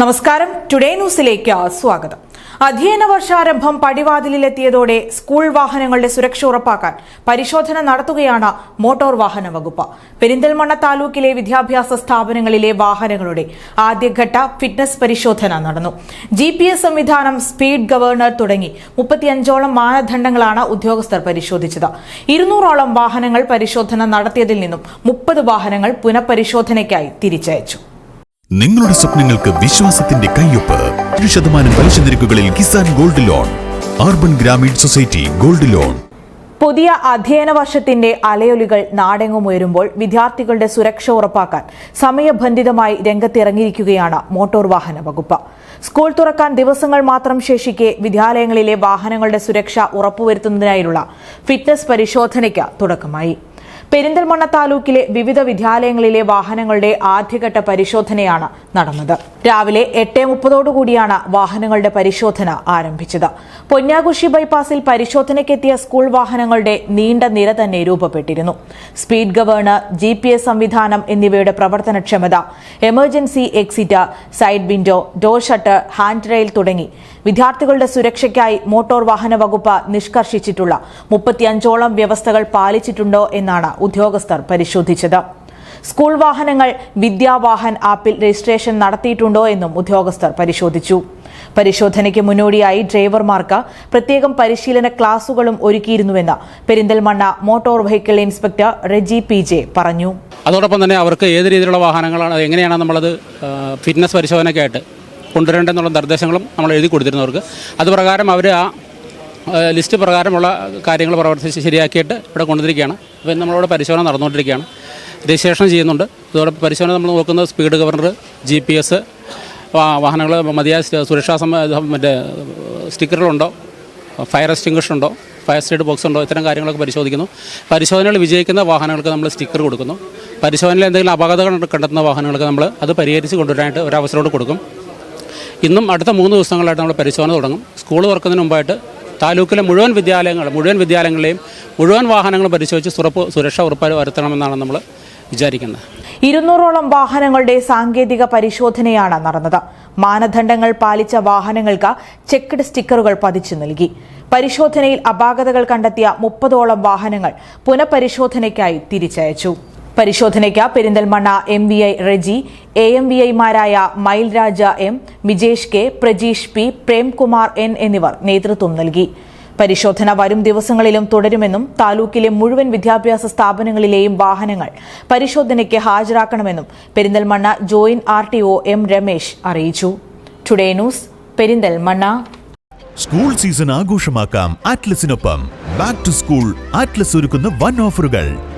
നമസ്കാരം. ടുഡേ ന്യൂസിലേക്ക് സ്വാഗതം. അധ്യയന വർഷാരംഭം പടിവാതിലിലെത്തിയതോടെ സ്കൂൾ വാഹനങ്ങളുടെ സുരക്ഷ ഉറപ്പാക്കാൻ പരിശോധന നടത്തുകയാണ് മോട്ടോർ വാഹന വകുപ്പ്. പെരിന്തൽമണ്ണ താലൂക്കിലെ വിദ്യാഭ്യാസ സ്ഥാപനങ്ങളിലെ വാഹനങ്ങളുടെ ആദ്യഘട്ട ഫിറ്റ്നസ് പരിശോധന നടന്നു. ജി സംവിധാനം സ്പീഡ് ഗവർണർ തുടങ്ങി മുപ്പത്തിയഞ്ചോളം മാനദണ്ഡങ്ങളാണ് ഉദ്യോഗസ്ഥർ പരിശോധിച്ചത്. ഇരുന്നൂറോളം വാഹനങ്ങൾ പരിശോധന നടത്തിയതിൽ നിന്നും മുപ്പത് വാഹനങ്ങൾ പുനഃപരിശോധനയ്ക്കായി തിരിച്ചയച്ചു. നിങ്ങളുടെ സ്വപ്നങ്ങൾക്ക് വിശ്വാസത്തിന്റെ കയ്യൊപ്പ്. ഒരു ശതമാനം പലിശ നിരക്കുകളിൽ Kisan gold loan. Urban Grameen society gold loan. പുതിയ അധ്യയന വർഷത്തിന്റെ അലയൊലികൾ നാടെങ്ങുമുയരുമ്പോൾ വിദ്യാർത്ഥികളുടെ സുരക്ഷ ഉറപ്പാക്കാൻ സമയബന്ധിതമായി രംഗത്തിറങ്ങിയിരിക്കുകയാണ് മോട്ടോർ വാഹന വകുപ്പ്. സ്കൂൾ തുറക്കാൻ ദിവസങ്ങൾ മാത്രം ശേഷിക്കെ വിദ്യാലയങ്ങളിലെ വാഹനങ്ങളുടെ സുരക്ഷ ഉറപ്പുവരുത്തുന്നതിനായുള്ള ഫിറ്റ്നസ് പരിശോധനയ്ക്ക് തുടക്കമായി. പെരിന്തൽമണ്ണ താലൂക്കിലെ വിവിധ വിദ്യാലയങ്ങളിലെ വാഹനങ്ങളുടെ ആദ്യഘട്ട പരിശോധനയാണ് നടന്നത്. രാവിലെ എട്ട് മുപ്പതോടുകൂടിയാണ് വാഹനങ്ങളുടെ പരിശോധന ആരംഭിച്ചത്. പൊന്നാകുഷി ബൈപ്പാസിൽ പരിശോധനയ്ക്കെത്തിയ സ്കൂൾ വാഹനങ്ങളുടെ നീണ്ട നിര തന്നെ രൂപപ്പെട്ടിരുന്നു. സ്പീഡ് ഗവേണർ ജി സംവിധാനം എന്നിവയുടെ പ്രവർത്തനക്ഷമത emergency exit side window door shutter hand rail തുടങ്ങി വിദ്യാർത്ഥികളുടെ സുരക്ഷയ്ക്കായി മോട്ടോർ വാഹന വകുപ്പ് നിഷ്കർഷിച്ചിട്ടുള്ള മുപ്പത്തിയഞ്ചോളം വ്യവസ്ഥകൾ പാലിച്ചിട്ടുണ്ടോ എന്നാണ് ഉദ്യോഗസ്ഥർ പരിശോധിച്ചത്. സ്കൂൾ വാഹനങ്ങൾ വിദ്യാവാഹൻ ആപ്പിൽ രജിസ്ട്രേഷൻ നടത്തിയിട്ടുണ്ടോ എന്നും ഉദ്യോഗസ്ഥർ പരിശോധിച്ചു. പരിശോധനയ്ക്ക് മുന്നോടിയായി ഡ്രൈവർമാർക്ക് പ്രത്യേകം പരിശീലന ക്ലാസുകളും ഒരുക്കിയിരുന്നുവെന്ന് Perinthalmanna motor vehicle inspector Reji P J പറഞ്ഞു. അതോടൊപ്പം തന്നെ അവർക്ക് ഏത് രീതിയിലുള്ള വാഹനങ്ങളാണ് എങ്ങനെയാണ് നമ്മളത് ഫിറ്റ്നസ് പരിശോധനയ്ക്കായിട്ട് കൊണ്ടുവരേണ്ടെന്നുള്ള നിർദ്ദേശങ്ങളും നമ്മൾ എഴുതി കൊടുത്തിരുന്നവർക്ക്. അത് പ്രകാരം അവർ ആ ലിസ്റ്റ് പ്രകാരമുള്ള കാര്യങ്ങൾ പ്രവർത്തിച്ച് ശരിയാക്കിയിട്ട് ഇവിടെ കൊണ്ടുവന്നിരിക്കുകയാണ്. അപ്പോൾ നമ്മളോട് പരിശോധന നടന്നുകൊണ്ടിരിക്കുകയാണ്. രജിസ്ട്രേഷൻ ചെയ്യുന്നുണ്ട്. അതോടൊപ്പം പരിശോധന നമ്മൾ നോക്കുന്നത് speed governor G P S വാഹനങ്ങൾ മതിയായ സുരക്ഷാ മറ്റേ സ്റ്റിക്കറുകളുണ്ടോ? ഫയർ എക്സ്റ്റിംഗ്വിഷ് ഉണ്ടോ? ഫയർ സ്റ്റേഡ് ബോക്സ് ഉണ്ടോ? ഇത്തരം കാര്യങ്ങളൊക്കെ പരിശോധിക്കുന്നു. പരിശോധനകൾ വിജയിക്കുന്ന വാഹനങ്ങൾക്ക് നമ്മൾ സ്റ്റിക്കർ കൊടുക്കുന്നു. പരിശോധനയിൽ എന്തെങ്കിലും അപകടങ്ങൾ കണ്ടെത്തുന്ന വാഹനങ്ങൾക്ക് നമ്മൾ അത് പരിഹരിച്ച് കൊണ്ടുവരാനായിട്ട് ഒരു കൊടുക്കും. ഇന്നും അടുത്ത മൂന്ന് ദിവസങ്ങളായിട്ട് നമ്മൾ പരിശോധന തുടങ്ങും. സ്കൂൾ തുറക്കുന്നതിന് മുമ്പായിട്ട് താലൂക്കിലെ മുഴുവൻ വിദ്യാലയങ്ങൾ മുഴുവൻ വിദ്യാലയങ്ങളെയും മുഴുവൻ വാഹനങ്ങളും പരിശോധിച്ച് സുറപ്പ് സുരക്ഷ ഉറപ്പ് വരുത്തണമെന്നാണ് നമ്മൾ വിചാരിക്കുന്നത്. ഇരുന്നൂറോളം വാഹനങ്ങളുടെ സാങ്കേതിക പരിശോധനയാണ് നടന്നത്. മാനദണ്ഡങ്ങൾ പാലിച്ച വാഹനങ്ങൾക്ക് ചെക്ക്ഡ് സ്റ്റിക്കറുകൾ പതിച്ചു നൽകി. പരിശോധനയിൽ അപാകതകൾ കണ്ടെത്തിയ മുപ്പതോളം വാഹനങ്ങൾ പുനഃപരിശോധനയ്ക്കായി തിരിച്ചയച്ചു. പരിശോധനയ്ക്ക് Perinthalmanna M V I Reji A M V ഐമാരായ Mylraja M Mijesh K Prajeesh P Premkumar N എന്നിവർ നേതൃത്വം നൽകി. പരിശോധന വരും ദിവസങ്ങളിലും തുടരുമെന്നും താലൂക്കിലെ മുഴുവൻ വിദ്യാഭ്യാസ സ്ഥാപനങ്ങളിലെയും വാഹനങ്ങൾ പരിശോധനയ്ക്ക് ഹാജരാക്കണമെന്നും Perinthalmanna joint R T O M Ramesh അറിയിച്ചു. Today news Perinthalmanna. School season ആഘോഷമാക്കാം ആറ്റ്ലസിനൊപ്പം ബാക്ക് ടു സ്കൂൾ ആറ്റ്ലസ് ഒരുക്കുന്ന വൺ ഓഫറുകൾ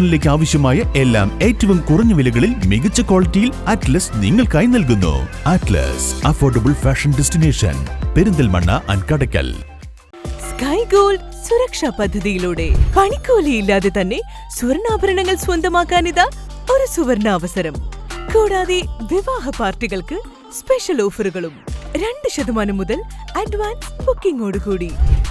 സീസണിലേക്ക് ആവശ്യമായ എല്ലാം ഏറ്റവും കുറഞ്ഞ വിലകളിൽ മികച്ച ക്വാളിറ്റിയിൽ അറ്റ്ലസ് നിങ്ങൾക്കായി നൽകുന്നു. Atlas affordable fashion destination Perinthalmanna അൻകടക്കൽ. Kadakkal sky gold സുരക്ഷാ പദ്ധതിയിലൂടെ. പണിക്കൂലിയില്ലാതെ തന്നെ സ്വർണാഭരണങ്ങൾ സ്വന്തമാക്കാൻ ഇതാ ഒരു സുവർണ അവസരം കൂടാതെ വിവാഹ പാർട്ടികൾക്ക് സ്പെഷ്യൽ ഓഫറുകളും രണ്ട് ശതമാനം മുതൽ അഡ്വാൻസ് ബുക്കിംഗോടുകൂടി